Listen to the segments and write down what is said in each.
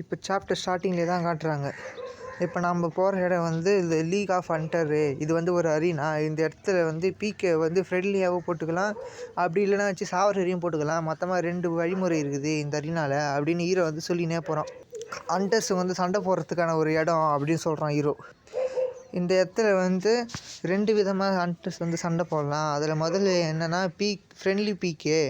இப்போ சாப்டர் ஸ்டார்டிங்லேயே தான் காட்டுறாங்க. இப்போ நம்ம போகிற இடம் வந்து இந்த லீக் ஆஃப் அண்டரு இது வந்து ஒரு அரினா இந்த இடத்துல வந்து பிகே வந்து ஃப்ரெண்ட்லியாகவும் போட்டுக்கலாம். அப்படி இல்லைனா வச்சு சாவரரையும் போட்டுக்கலாம். மொத்தமாக ரெண்டு வழிமுறை இருக்குது இந்த அரினாவில் அப்படின்னு ஹீரோ வந்து சொல்லினே போகிறான் அண்டர்ஸ் வந்து சண்டை போடுறதுக்கான ஒரு இடம் அப்படின்னு சொல்கிறான் ஹீரோ. இந்த இடத்துல வந்து ரெண்டு விதமாக ஹண்டர்ஸ் வந்து சண்டை போடலாம். அதில் முதல்ல என்னென்னா பீக் ஃப்ரெண்ட்லி பீக்கே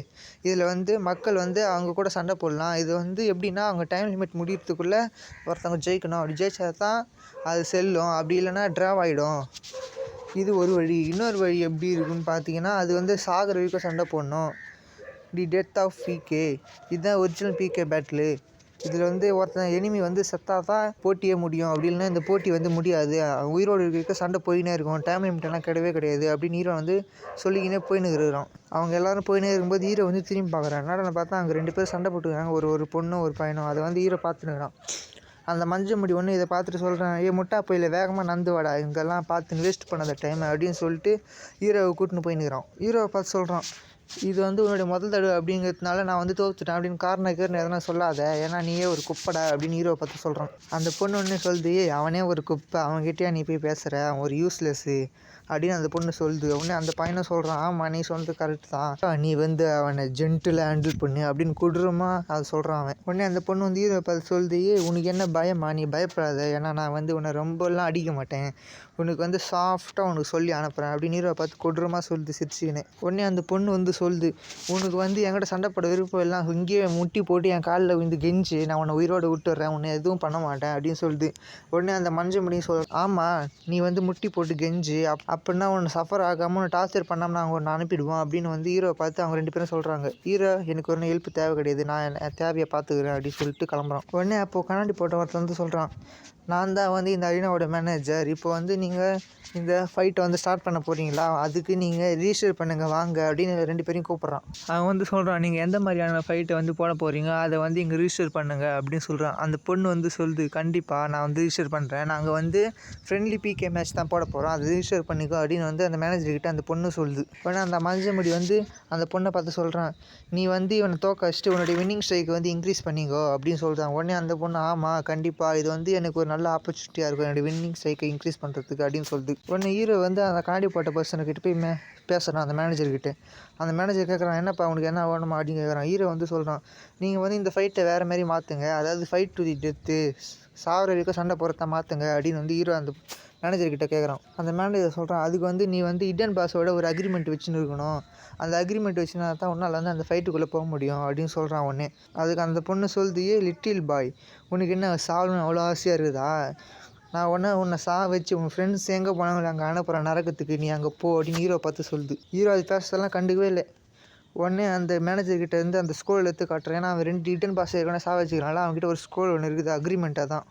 இதில் வந்து மக்கள் வந்து அவங்க கூட சண்டை போடலாம். இது வந்து எப்படின்னா அவங்க டைம் லிமிட் முடியறதுக்குள்ளே ஒருத்தவங்க ஜெயிக்கணும். அப்படி ஜெயிச்சா தான் அது செல்லும். அப்படி இல்லைன்னா ட்ராவ் ஆகிடும் இது ஒரு வழி. இன்னொரு வழி எப்படி இருக்குன்னு பார்த்தீங்கன்னா அது வந்து சாகிற வரைக்கும் சண்டை போடணும். தி டெத் ஆஃப் பிகே இதுதான் ஒரிஜினல் பிகே பேட்டிலு இதில் வந்து ஒருத்தன் எனிமி வந்து செத்தா தான் போட்டியே முடியும். அப்படி இல்லைன்னா இந்த போட்டி வந்து முடியாது. அவன் உயிரோடு இருக்க இருக்க சண்டை போயினே இருக்கும். டைம் லிமிட்டெல்லாம் கிடையவே கிடையாது. அப்படின்னு ஹீரோ வந்து சொல்லிக்கினே போயின்னு இருக்கிறான். அவங்க எல்லாரும் போயினே இருக்கும்போது ஹீரோ வந்து திரும்பி பார்க்குறான். என்னடா பார்த்தா அங்கே ரெண்டு பேர் சண்டை போட்டுக்கிறாங்க. ஒரு ஒரு பொண்ணும் ஒரு பையனும். அதை வந்து ஹீரோ பார்த்துனுக்குறான் அந்த மஞ்சள் முடி ஒன்று இதை பார்த்துட்டு சொல்கிறேன் ஏ முட்டா போயில வேகமாக நந்து வாடா. இங்கெல்லாம் பார்த்து வேஸ்ட் பண்ணாத டைம் அப்படின்னு சொல்லிட்டு ஹீரோவை கூட்டின்னு போயின்னுக்கிறான். ஹீரோவை பார்த்து சொல்கிறான் இது வந்து உன்னுடைய முதல் தடவை அப்படிங்கிறதுனால நான் வந்து தோத்துட்டேன் அப்படின்னு காரணம் கீரணம் எதனா சொல்லாத. ஏன்னா நீயே ஒரு குப்படா அப்படின்னு ஹீரோவை பார்த்து சொல்கிறான் அந்த பொண்ணு ஒன்று சொல்லுது அவனே ஒரு குப்பை. அவன்கிட்டயே நீ போய் பேசுகிற அவன் ஒரு யூஸ்லெஸ்ஸு அப்படின்னு அந்த பொண்ணு சொல்லுது. உடனே அந்த பையனை சொல்கிறான் ஆமாம் நீ சொன்னது கரெக்ட் தான். நீ வந்து அவனை ஜென்டில் ஹேண்டில் பண்ணு அப்படின்னு குடுறமா அது சொல்கிறான் அவன். உடனே அந்த பொண்ணு வந்து இதை பார்த்து சொல்லுது உனக்கு என்ன பயமா? நீ பயப்படாத. ஏன்னா நான் வந்து உன்னை ரொம்பலாம் அடிக்க மாட்டேன். உனக்கு வந்து சாஃப்டாக உனக்கு சொல்லி அனுப்புகிறேன் அப்படின்னு ஹீரோவை பார்த்து கொடூரமாக சொல்லுது சிரிச்சுக்கினே உடனே அந்த பொண்ணு வந்து சொல்லுது உனக்கு வந்து என்கிட்ட சண்டை போட விருப்பம் எல்லாம் இங்கேயே முட்டி போட்டு என் காலில் விழுந்து கெஞ்சி நான் உன்னை உயிரோடு விட்டுறேன். உன்னை எதுவும் பண்ண மாட்டேன் அப்படின்னு சொல்லுது. உடனே அந்த மஞ்சள் முடியும் சொல் ஆமாம் நீ வந்து முட்டி போட்டு கெஞ்சி அப் அப்படின்னா உன்னை சஃபர் ஆகாமல் உன்னை டார்ச்சர் பண்ணாமல் நாங்கள் ஒன்று அனுப்பிடுவோம் அப்படின்னு வந்து ஹீரோவை பார்த்து அவங்க ரெண்டு பேரும் சொல்கிறாங்க ஹீரோ எனக்கு ஒன்றும் ஹெல்ப் தேவை கிடையாது நான் என் தேவையை பார்த்துக்கிறேன் அப்படின்னு சொல்லிட்டு கிளம்புறான். உடனே அப்போது கண்ணாடி போட்ட ஒருத்தர் வந்து சொல்கிறான் நான் தான் வந்து இந்த அரினாவோட மேனேஜர் இப்போ வந்து நீங்கள் இந்த ஃபைட்டை வந்து ஸ்டார்ட் பண்ண போகிறீங்களா அதுக்கு நீங்கள் ரிஜிஸ்டர் பண்ணுங்கள் வாங்க அப்படின்னு ரெண்டு பேரையும் கூப்பிட்றான். அவன் வந்து சொல்கிறான் நீங்கள் எந்த மாதிரியான ஃபைட்டை வந்து போட போகிறீங்க அதை வந்து இங்கே ரிஜிஸ்டர் பண்ணுங்கள் அப்படின்னு சொல்கிறான் அந்த பொண்ணு வந்து சொல்லுது கண்டிப்பாக நான் வந்து ரிஜிஸ்டர் பண்ணுறேன் நாங்கள் வந்து ஃப்ரெண்ட்லி பிகே மேட்ச் தான் போட போகிறோம் அதை ரிஜிஸ்டர் பண்ணிக்கோ அப்படின்னு வந்து அந்த மேனேஜர்கிட்ட அந்த பொண்ணு சொல்லுது. உடனே அந்த மஞ்சமுடி வந்து அந்த பொண்ணை பார்த்து சொல்கிறான் நீ வந்து இவனை தோக்க வச்சுட்டு உன்னுடைய வின்னிங் ஸ்ட்ரைக் வந்து இன்க்ரீஸ் பண்ணிக்கோ அப்படின்னு சொல்கிறான் உடனே அந்த பொண்ணு ஆமாம் கண்டிப்பாக இது வந்து எனக்கு ஒரு நல்ல ஆப்பர்ச்சுனிட்டியாக இருக்கும். என்னுடைய வின்னிங் ஸ்ட்ரைக்கை இன்க்ரீஸ் பண்ணுறதுக்கு அப்படின்னு சொல்லுது உடனே ஹீரோ வந்து அந்த காண்டி போட்ட பர்சனுக்கிட்ட போய் மே பேசுகிறான் அந்த மேனேஜர்கிட்ட அந்த மேனேஜர் கேட்குறான் என்னப்பா உனக்கு என்ன வேணுமா அப்படின்னு கேட்குறான் ஹீரோ வந்து சொல்கிறான் நீங்கள் வந்து இந்த ஃபைட்டை வேறு மாதிரி மாற்றுங்க அதாவது ஃபைட் டு தி டெத்து சாவர வரைக்கும் சண்டை போகிறத மாற்றுங்க அப்படின்னு வந்து ஹீரோ அந்த மேனேஜர்கிட்ட கேட்குறான் அந்த மேனேஜர் சொல்கிறான் அதுக்கு வந்து நீ வந்து இடன் பாஸோட ஒரு அக்ரிமெண்ட் வச்சுன்னு இருக்கணும். அந்த அக்ரிமெண்ட் வச்சுனா தான் உன்னால் வந்து அந்த ஃபைட்டுக்குள்ளே போக முடியும் அப்படின்னு சொல்கிறான் உடனே. அதுக்கு அந்த பொண்ணு சொல்லுது ஏ லிட்டில் பாய் உனக்கு என்ன சாவணும் அவ்வளோ ஆசையாக இருக்குதா? நான் உடனே உன்னை சா வச்சு உன் ஃப்ரெண்ட்ஸ் எங்கே போனாங்களோ அங்கே அனுப்புகிறேன் நரகத்துக்கு. நீ அங்கே போ அப்படின்னு ஹீரோ பார்த்து சொல்லுது. ஹீரோ அது பேசுறதெல்லாம் கண்டுக்கவே இல்லை. உடனே அந்த மேனேஜர்கிட்ட இருந்து அந்த ஸ்கோல் எடுத்து காட்டுறேன். ஏன்னா அவன் ரெண்டு ரிட்டன் பாஸ் ஏற்கனவே சா வச்சுக்கிறான்ல அவன்கிட்ட ஒரு ஸ்கோல் ஒன்று இருக்குது அக்ரிமெண்ட்டாக தான்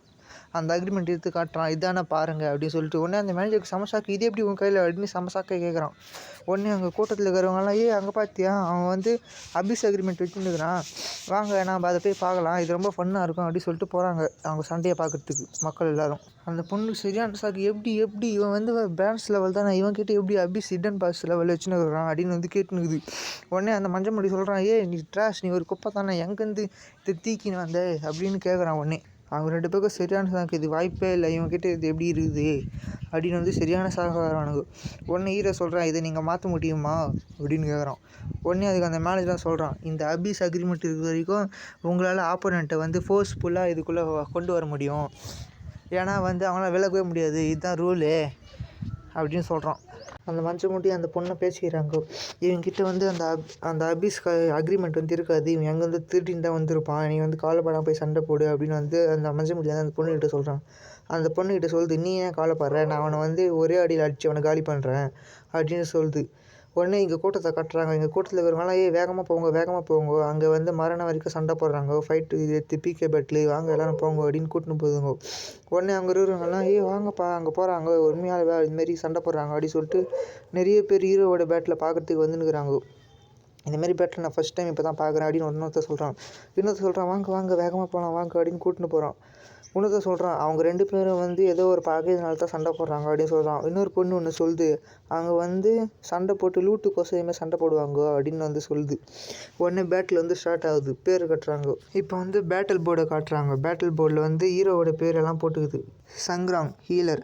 அந்த அக்ரிமெண்ட் எடுத்து காட்டுறான். இதானே பாருங்கள் அப்படின்னு சொல்லிட்டு உடனே அந்த மேனேஜருக்கு சமசாக்கு இது எப்படி உன் கையில் அப்படின்னு சமசாக்கை கேட்குறான் உடனே அங்கே கூட்டத்தில் இருக்கிறவங்கலாம் ஏ அங்கே பார்த்தியா அவன் வந்து அபிஸ் அக்ரிமெண்ட் வச்சுருக்கிறான் வாங்க நாம் அதை போய் பார்க்கலாம். இது ரொம்ப ஃபன்னாக இருக்கும் அப்படின்னு சொல்லிட்டு போகிறாங்க அவங்க சண்டையை பார்க்குறதுக்கு மக்கள் எல்லாரும். அந்த பொண்ணுக்கு சரியான சாக்கு எப்படி எப்படி? இவன் வந்து பிரான்ஸ் லெவல் தானே. இவன் கிட்ட எப்படி அபிஸ் ஹிடன் பாஸ் லெவல் வச்சுன்னு இருக்கிறான் அப்படின்னு வந்து கேட்டுனுக்குது. உடனே அந்த மஞ்சள் முடி சொல்கிறான் ஏ நீ ட்ராஷ் நீ ஒரு குப்பை தானே. எங்கேருந்து இது தீக்கின்னு வந்த? அப்படின்னு கேட்குறான் உடனே. அவங்க ரெண்டு பேருக்கும் சரியான சாக்கு இது வாய்ப்பே இல்லை. இவன்கிட்ட இது எப்படி இருக்குது? அப்படின்னு வந்து சரியான சாக வரானுங்க. உடனே ஹீரோ சொல்கிறான் இதை நீங்கள் மாற்ற முடியுமா? அப்படின்னு கேட்குறான் உடனே அதுக்கு அந்த மேனேஜர் சொல்கிறான் இந்த அபிஸ் அக்ரிமெண்ட் இருக்கிற வரைக்கும் உங்களால் ஆப்போனண்ட்டை வந்து ஃபோர்ஸ்ஃபுல்லாக இதுக்குள்ளே கொண்டு வர முடியும். ஏன்னா வந்து அவங்களால விலகவே முடியாது. இதுதான் ரூலு அப்படின்னு சொல்கிறான் அந்த மஞ்சமுட்டி அந்த பொண்ணை பேசிக்கிறாங்க. இவங்கிட்ட வந்து அந்த அப் அந்த அபிஸ் அக்ரிமெண்ட் வந்து இருக்காது. இவன் எங்கேருந்து திருடின்னு தான் வந்திருப்பான். நீ வந்து கவலைப்படாம போய் சண்டை போடு அப்படின்னு வந்து அந்த மஞ்சள் வந்து அந்த பொண்ணுக்கிட்ட சொல்கிறான் அந்த பொண்ணுக்கிட்ட சொல்லுது நீ ஏன் கவலைப்படுற நான் அவனை வந்து ஒரே அடியில் அடித்து அவனை காலி பண்ணுறேன் அப்படின்னு சொல்லுது. உடனே இங்கே கூட்டத்தை கட்டுறாங்க. இங்கே கூட்டத்தில் இருக்கிறவங்களாம் ஏய் வேகமாக போங்க வேகமாக போங்க. அங்கே வந்து மரணம் வரைக்கும் சண்டை போடுறாங்க. ஃபைட்டு இது பிகே பேட்டில் வாங்க எல்லாரும் போங்க அப்படின்னு கூட்டின்னு போதுங்க உடனே அங்கே இருக்கிறவங்கலாம் ஏய் வாங்கப்பா. அங்கே போகிறாங்க உண்மையாக இதுமாரி சண்டை போடுறாங்க. அப்படின்னு சொல்லிட்டு நிறைய பேர் ஹீரோவோட பேட்டில் பார்க்கறதுக்கு வந்துன்னுக்குறாங்க. இந்தமாரி பேட்டில் நான் ஃபஸ்ட் டைம் இப்போ தான் பார்க்குறேன் அப்படின்னு இன்னொருத்தன் சொல்கிறான் இன்னொருத்தன் சொல்கிறான் வாங்க வாங்க வேகமாக போகலாம் வாங்க அப்படின்னு கூட்டின்னு போகிறான் இன்னொருத்தன் சொல்கிறான் அவங்க ரெண்டு பேரும் வந்து ஏதோ ஒரு பகையினால தான் சண்டை போடுறாங்க அப்படின்னு சொல்கிறான் இன்னொரு பொண்ணு ஒன்று சொல்லுது அவங்க வந்து சண்டை போட்டு லூட்டு கொசையுமே சண்டை போடுவாங்க அப்படின்னு வந்து சொல்லுது. உடனே பேட்டில் வந்து ஸ்டார்ட் ஆகுது பேர் கட்டுறாங்க. இப்போ வந்து பேட்டில் போர்டை காட்டுறாங்க. பேட்டில் போர்டில் வந்து ஹீரோவோட பேரெல்லாம் போட்டுக்குது. சங்ராங் healer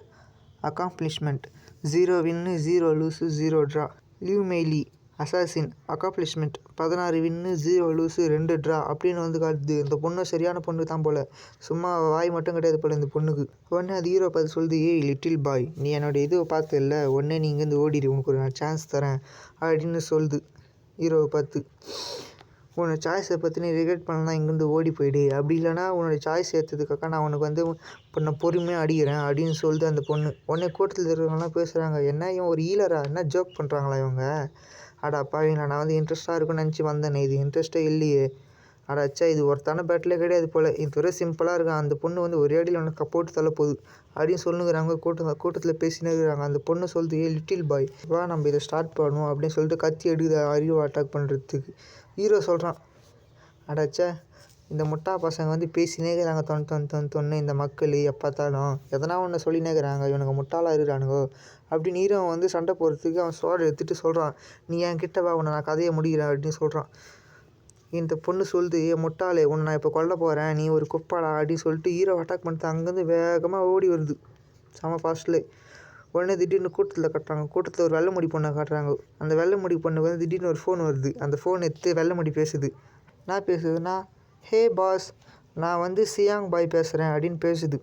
accomplishment zero win zero loss zero draw Liu Meili assassin accomplishment. பதினாறு வின்னு ஜீரோ லூஸு ரெண்டு ட்ரா அப்படின்னு வந்து காட்டுது. இந்த பொண்ணு சரியான பொண்ணு தான் போல். சும்மா வாய் மட்டும் கிடையாது போல் இந்த பொண்ணுக்கு. உடனே அது ஹீரோ பார்த்து சொல்லுது ஏய் லிட்டில் பாய் நீ என்னோடய இதுவை பார்த்து இல்லை உடனே நீ இங்கேருந்து ஓடிடு. உனக்கு ஒரு நான் சான்ஸ் தரேன். அப்படின்னு சொல்லுது ஹீரோவை பார்த்து. உன்னோட சாய்ஸை பற்றி நீ ரிக்ரெட் பண்ணலாம் இங்கேருந்து ஓடி போயிடு. அப்படி இல்லைனா உன்னோட சாய்ஸ் ஏற்றதுக்காக நான் உனக்கு வந்து இப்போ நான் பொறுமையாக அடிக்கிறேன். அப்படின்னு சொல்லுது அந்த பொண்ணு. உடனே கூட்டத்தில் இருக்கிறவங்களாம் பேசுகிறாங்க என்ன இவன் ஒரு ஈலரா என்ன ஜோக் பண்ணுறாங்களா இவங்க? அட அப்பாவிங்களா நான் வந்து இன்ட்ரெஸ்ட்டாக இருக்கும்னு நினச்சி வந்தேனே இது இன்ட்ரெஸ்ட்டே இல்லையே. அட அச்சா இது ஒருத்தான பேட்டிலே கிடையாது போல். இது ஒரே சிம்பிளாக இருக்கும் அந்த பொண்ணு வந்து ஒரே அடியில் உனக்கு போட்டு தள்ள போகுது. அப்படின்னு சொல்லுங்கிறாங்க கூட்டம் கூட்டத்தில் பேசினே இருக்கிறாங்க அந்த பொண்ணு சொல்லுது ஏ லிட்டில் பாய் வா நம்ம இதை ஸ்டார்ட் பண்ணுவோம் அப்படின்னு சொல்லிட்டு கத்தி எடுக்குது அறிவு அட்டாக் பண்ணுறதுக்கு ஹீரோ சொல்கிறான் அடச்சே இந்த முட்டா பசங்க வந்து பேசினே இருக்கிறாங்க தொன் தொன் தொன் தொன்னு இந்த மக்கள் எப்போ எதனா ஒன்று சொல்லினே இருக்கிறாங்க இவனுங்க முட்டாளாக இருக்கிறானுங்கோ. அப்படின்னு ஹீரோ வந்து சண்டை போடுறதுக்கு அவன் சோழ எடுத்துகிட்டு சொல்கிறான் நீ என் கிட்ட வா உன்னை நான் கதையை முடிக்கிறேன் அப்படின்னு சொல்கிறான் இந்த பொண்ணு சொல்லுது ஏ முட்டாளே உன்னை நான் இப்போ கொல்ல போகிறேன் நீ ஒரு குப்பாடா அப்படின்னு சொல்லிட்டு ஹீரோ அட்டாக் பண்ணிட்டு அங்கேருந்து வேகமாக ஓடி வருது. செம ஃபாஸ்ட்லேயே உடனே திடீர்னு கூட்டத்தில் கட்டுறாங்க. கூட்டத்தில் ஒரு வெள்ளை முடி பொண்ணை காட்டுறாங்க. அந்த வெள்ளை முடி பொண்ணுக்கு வந்து திடீர்னு ஒரு ஃபோன் வருது. அந்த ஃபோன் எடுத்து வெள்ளை முடி பேசுது. நான் பேசுதுன்னா ஹே பாஸ் நான் வந்து சியாங் பாய் பேசுகிறேன் அப்படின்னு பேசுது.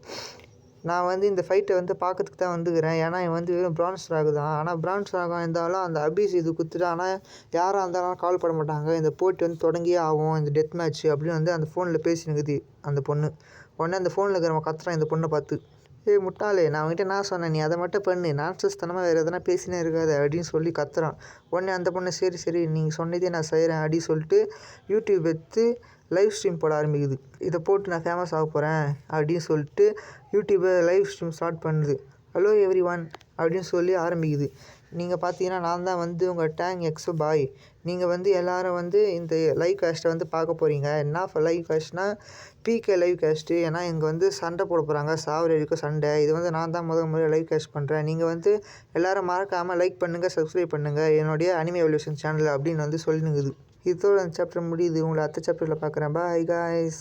நான் வந்து இந்த ஃபைட்டை வந்து பார்க்கறதுக்கு தான் வந்துக்கிறேன். ஏன்னா இவன் வந்து வெறும் பிரான்ஸ் ராகு தான். ஆனால் பிரான்ஸ் ராகம் இருந்தாலும் அந்த அபிஸ் இது குத்துட்டு ஆனால் யாராக இருந்தாலும் கால் பண்ண மாட்டாங்க. இந்த போட்டி வந்து தொடங்கியே ஆகும். இந்த டெத் மேட்ச் அப்படின்னு வந்து அந்த ஃபோனில் பேசினுக்குது அந்த பொண்ணு. உடனே அந்த ஃபோனில் இருக்கிறவன் கத்துறான் இந்த பொண்ணை பார்த்து. ஏய் முட்டாளே நான் அவங்ககிட்ட நான் சொன்னேன் நீ அதை மட்டும் பண்ணு. நான்சஸ் தனமாக வேறு எதனா பேசினே இருக்காது அப்படின்னு சொல்லி கத்துறான். உடனே அந்த பொண்ணு சரி சரி நீங்கள் சொன்னதே நான் செய்கிறேன் அப்படின்னு சொல்லிட்டு யூடியூப் எடுத்து லைவ் ஸ்ட்ரீம் போட ஆரம்பிக்குது. இதை போட்டு நான் ஃபேமஸ் ஆக போகிறேன் அப்படின்னு சொல்லிட்டு யூடியூப்பை லைவ் ஸ்ட்ரீம் ஸ்டார்ட் பண்ணுது. ஹலோ எவ்ரி ஒன் அப்படின்னு சொல்லி ஆரம்பிக்குது. நீங்கள் பார்த்தீங்கன்னா நான் தான் வந்து உங்கள் டேங் எக்ஸோ பாய் நீங்கள் வந்து எல்லோரும் வந்து இந்த லைவ் கேஸ்ட்டை வந்து பார்க்க போகிறீங்க என்ன லைவ் கேஸ்ட்னால் பிகே லைவ் கேஸ்ட்டு ஏன்னா இங்கே வந்து சண்டை போட போகிறாங்க சாவர வரைக்கும் சண்டை. இது வந்து நான் தான் முதல் முறை லைவ் கேஸ்ட் பண்ணுறேன் நீங்கள் வந்து எல்லோரும் மறக்காமல் லைக் பண்ணுங்கள் சப்ஸ்கிரைப் பண்ணுங்கள் என்னுடைய அனிமே எவல்யூஷன் சேனல் அப்படின்னு வந்து சொல்லினுங்குது. இதோட அந்த சாப்டர் முடியுது உங்களை அடுத்த சாப்டரில் பார்க்குறேன் பாய் காய்ஸ்